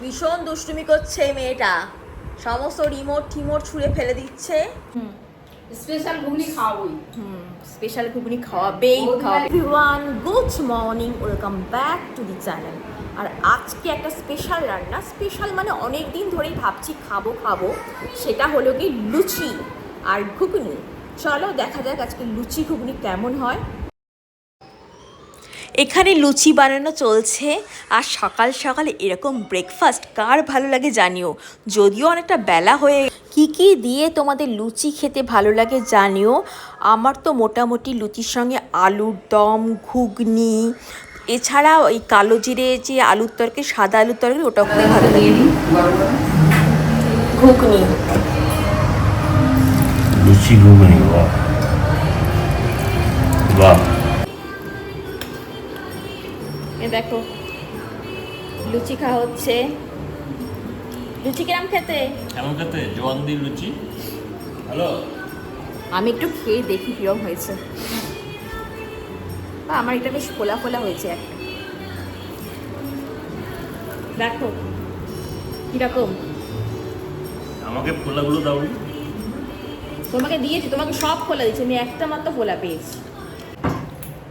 ভীষণ দুষ্টুমি করছে এই মেয়েটা। সমস্ত রিমোট টিমোট ছুঁড়ে ফেলে দিচ্ছে। স্পেশাল ঘুগনি খাওয়াবই। হুম স্পেশাল ঘুগনি খাওয়াবেই খাওয়াবে. Everyone good morning welcome back to the channel আর আজকে একটা স্পেশাল রান্না স্পেশাল মানে অনেক দিন ধরেই ভাবছি খাব খাব। সেটা হলো কি লুচি আর ঘুগনি। চলো দেখা যাক আজকে লুচি ঘুগনি কেমন হয়। এখানে লুচি বানানো চলছে আর সকাল সকাল এরকম ব্রেকফাস্ট কার ভালো লাগে জানিও। যদিও অনেকটা বেলা হয়ে কি কি দিয়ে তোমাদের লুচি খেতে ভালো লাগে জানিও। আমার তো মোটামুটি লুচির সঙ্গে আলুর দম ঘুগনি এছাড়া ওই কালো জিরে যে আলুর তরকারি সাদা আলুর তরকারি ওটাও খুব ভালো লাগে। ঘুগনি। লুচি ঘুগনি বাহ। বাহ। দেখো লুচি খাওয়া হচ্ছে। লুচি কিরাম খেতে? কেমন খেতে? জোয়ান দি লুচি? হ্যালো আমি একটু খেয়ে দেখি কিরম হয়েছে। বা আমার এটা বেশ ফোলা ফোলা হয়েছে একটা দেখো কীরকম? আমাকে ফোলাগুলো দাও। তোমাকে দিয়েছি তোমাকে সব ফোলা দিয়েছি আমি একটা মাত্র ফোলা পেয়েছি।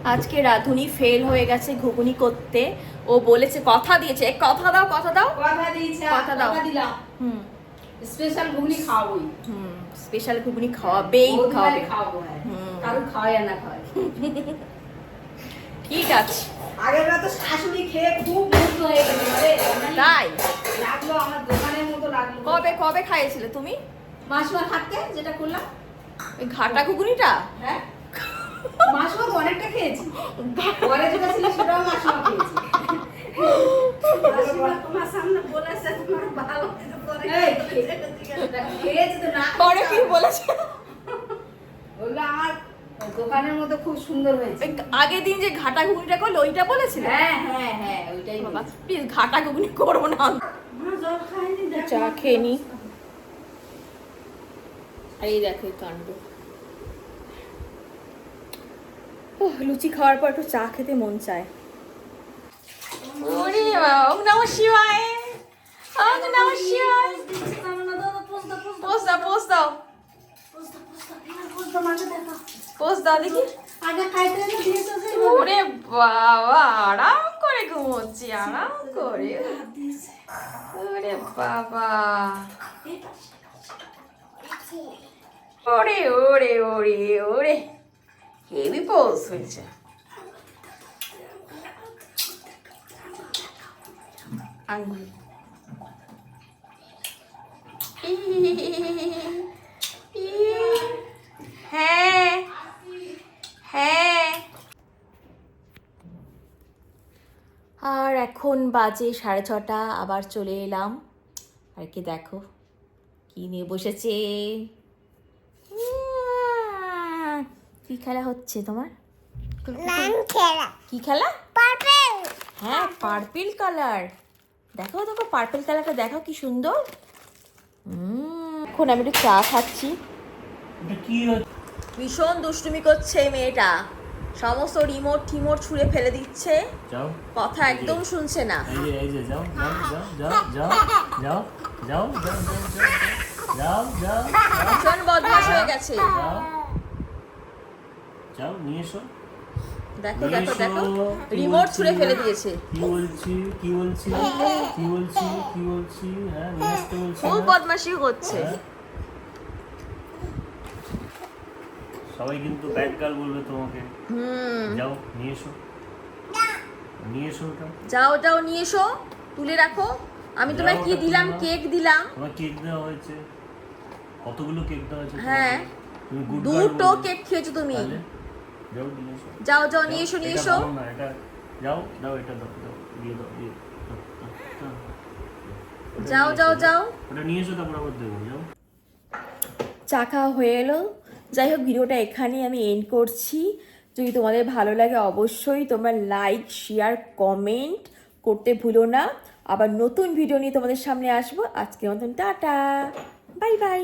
আজকে রাধুনি ফেল হয়ে গেছে ঘুগনি করতে। ও বলেছে কথা দিয়েছে। কথা দাও কথা দাও। কথা দিয়েছে কথা দাও। দিলাম। হুম। স্পেশাল ঘুগনি খাওয়াবই। হুম স্পেশাল ঘুগনি খাওয়াবেই খাওয়াবে। খাওয়াবো হ্যাঁ। হুম। কারণ খাওয়াই না খাওয়াই। ঠিক আছে। আগের বার তো শাশুড়ি খেয়ে খুব মুগ্ধ হয়ে গেছে তাই? লাগল আমার দোকানের মতো লাগল। কবে কবে খাইয়েছিলে তুমি? মাসুমা থাকতে যেটা করলাম। ঘাটা ঘুগনিটা? হ্যাঁ। মাসুমা অনেকটা খেয়েছি। পরে যেটা সেটাও মাসুমা খেয়েছি। মাসিমা তোমার সামনে বলেছে তোমার ভালো হয়েছে পরে খেয়েছি তো না পরে কি বলেছে? বলল আমার দোকানের মতো খুব সুন্দর হয়েছে। আগের দিন যে ঘাটা ঘুগনিটা করল ওইটা বলেছিলে? হ্যাঁ হ্যাঁ হ্যাঁ ওইটাই বাবা প্লিজ ঘাটা ঘুগনি করব না। চা খেয়ে নি। এই দেখো কাণ্ড। ওহ, লুচি খাওয়ার পর একটু চা খেতে মন চায়। ওরে বাবা, আরাম করে ঘুমোচ্ছি আরাম করে। বাবা। ওরে ওরে ওরে। হেভি পোজ হয়েছে আঙ্গুল হ্যাঁ হ্যাঁ আর এখন বাজে সাড়ে ছটা আবার চলে এলাম। আর কি দেখো? কি নিয়ে বসেছে? কি খেলা হচ্ছে তোমার কি খেলা পার্পেল হ্যাঁ পার্পল কালার দেখো দেখো পার্পেল কালারটা দেখো কি সুন্দর এখন আমি একটু চা খাচ্ছি ভীষণ দুষ্টুমি করছে মেয়েটা সমস্ত রিমোট টিমোট ছুঁড়ে ফেলে দিচ্ছে কথা একদম শুনছে না ভীষণ বদমাস হয়ে গেছে যাও নিয়ে এসো। দেখো দেখো দেখো। রিমোট ছুঁড়ে ফেলে দিয়েছে। কি বলছি কি বলছি কি বলছি কি বলছি হ্যাঁ নিয়ে আসতে বলছি খুব বদমাশি করছে? সবাই কিন্তু ব্যাড গার্ল বলবে তোমাকে। যাও নিয়ে এসো। নিয়ে এসো ওটা। যাও যাও নিয়ে এসো। তুলে রাখো। আমি তোমায় কি দিলাম? কেক দিলাম। তোমার কেক দেওয়া হয়েছে। কতগুলো কেক দেওয়া হয়েছে হ্যাঁ। দুটো কেক খেয়েছো তুমি। যাও যাও নিয়ে এসো নিয়ে এসো। যাও দাও এটা দাও দাও দিয়ে দাও দিয়ে যাও যাও যাও। ওটা নিয়ে এসো তারপর আবার দেবো যাও। চা খাওয়া হয়ে এলো। যাই হোক ভিডিওটা এখানেই আমি এন্ড করছি। যদি তোমাদের ভালো লাগে অবশ্যই তোমরা লাইক শেয়ার কমেন্ট করতে ভুলো না। আবার নতুন ভিডিও নিয়ে তোমাদের সামনে আসব। আজকের মতন টাটা। Bye bye.